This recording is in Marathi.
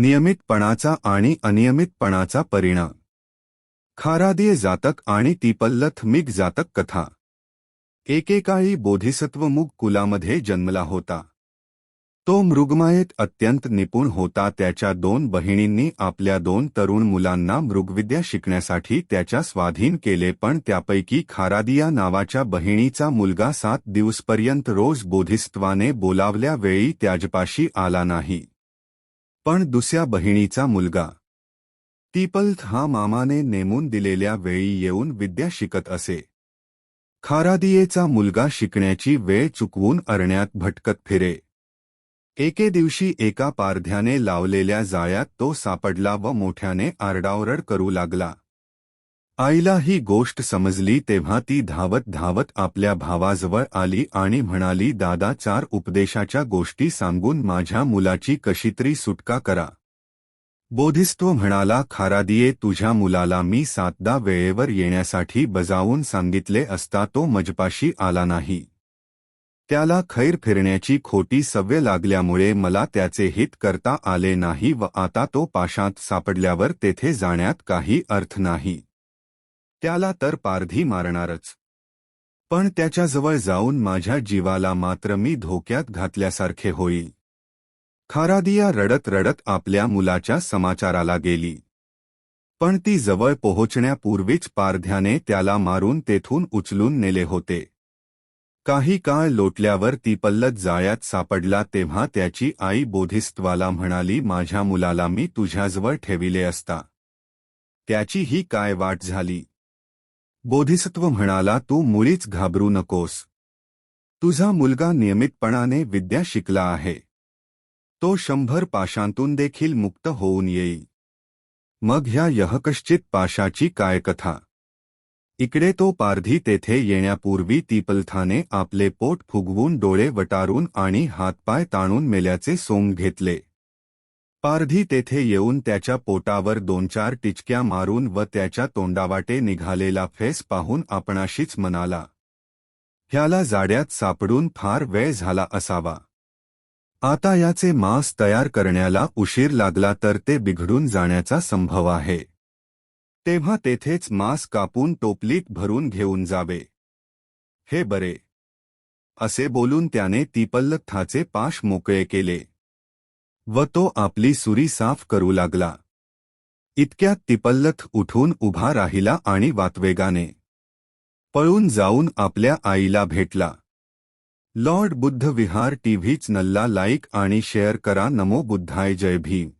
नियमितपणाचा आणि अनियमितपणाचा परिणाम. खारादिय जातक आणि तिपल्लथ मिग जातक कथा. एकेकाळी बोधिसत्वमुग कुलामध्ये जन्मला होता. तो मृगमायेत अत्यंत निपुण होता त्याच्या दोन बहिणींनी आपल्या दोन तरुण मुलांना मृगविद्या शिकण्यासाठी त्याच्या स्वाधीन केले पण त्यापैकी खारादिया नावाच्या बहिणीचा मुलगा सात दिवसपर्यंत रोज बोधिसत्वाने बोलावल्या वेळी त्याजपाशी आला नाही. पण दुसऱ्या बहिणीचा मुलगा. तीपल्थ हा मामाने नेमून दिलेल्या वेळी येऊन विद्या शिकत असे. खारादियेचा मुलगा शिकण्याची वेळ चुकवून अरण्यात भटकत फिरे. एके दिवशी एका पारध्याने लावलेल्या जाळ्यात तो सापडला व मोठ्याने आरडाओरड करू लागला. आईला ही गोष्ट समजली तेव्हा ती धावत धावत आपल्या भावाजवळ आली आणि म्हणाली दादा चार उपदेशाच्या गोष्टी सांगून माझ्या मुलाची कशीतरी सुटका करा. बोधिस्त्व म्हणाला खारादिये तुझ्या मुलाला मी सातदा वेळेवर येण्यासाठी बजावून सांगितले असता तो मजपाशी आला नाही. त्याला खैर फिरण्याची खोटी सव्य लागल्यामुळे मला त्याचे हित करता आले नाही व आता तो पाशात सापडल्यावर तेथे जाण्यात काही अर्थ नाही. त्याला तर पारधी मारणारच. पण त्याच्याजवळ जाऊन माझ्या जीवाला मात्र मी धोक्यात घातल्यासारखे होईल. खारादिया रडत रडत आपल्या मुलाच्या समाचाराला गेली. पण ती जवळ पोहोचण्यापूर्वीच पारध्याने त्याला मारून तेथून उचलून नेले होते. काही काळ लोटल्यावर ती पल्लत जाळ्यात सापडला तेव्हा त्याची आई बोधिस्त्वाला म्हणाली माझ्या मुलाला मी तुझ्याजवळ ठेविले असता. त्याची ही काय वाट झाली? बोधिसत्व म्हणाला तू मुळीच घाबरू नकोस. तुझा मुलगा नियमितपणाने विद्या शिकला आहे. तो शंभर पाशांतून देखील मुक्त होऊन येईल. मग ह्या यहकश्चित पाशाची काय कथा? इकडे तो पारधी तेथे येण्यापूर्वी तीपलथाने आपले पोट फुगवून डोळे वटारून आणि हातपाय ताणून मेल्याचे सोंग घेतले. पारधी तेथे येऊन त्याच्या पोटावर दोन चार टिचक्या मारून व त्याच्या तोंडावाटे निघालेला फेस पाहून आपणाशीच म्हणाला ह्याला जाड्यात सापडून फार वेळ झाला असावा. आता याचे मांस तयार करण्याला उशीर लागला तर ते बिघडून जाण्याचा संभव आहे. तेव्हा तेथेच मांस कापून टोपलीत भरून घेऊन जावे. हे बरे. असे बोलून त्याने तिपल्लथाचे पाश मोकळे केले. व तो आपली सुरी साफ करू लागला. इतक्यात तिपल्लथ उठून उभा राहिला आणि वातवेगाने पळून जाऊन आपल्या आईला भेटला. लॉर्ड बुद्ध विहार टीव्हीच नल्ला लाईक आणि शेअर करा. नमो बुद्धाय. जय भीम.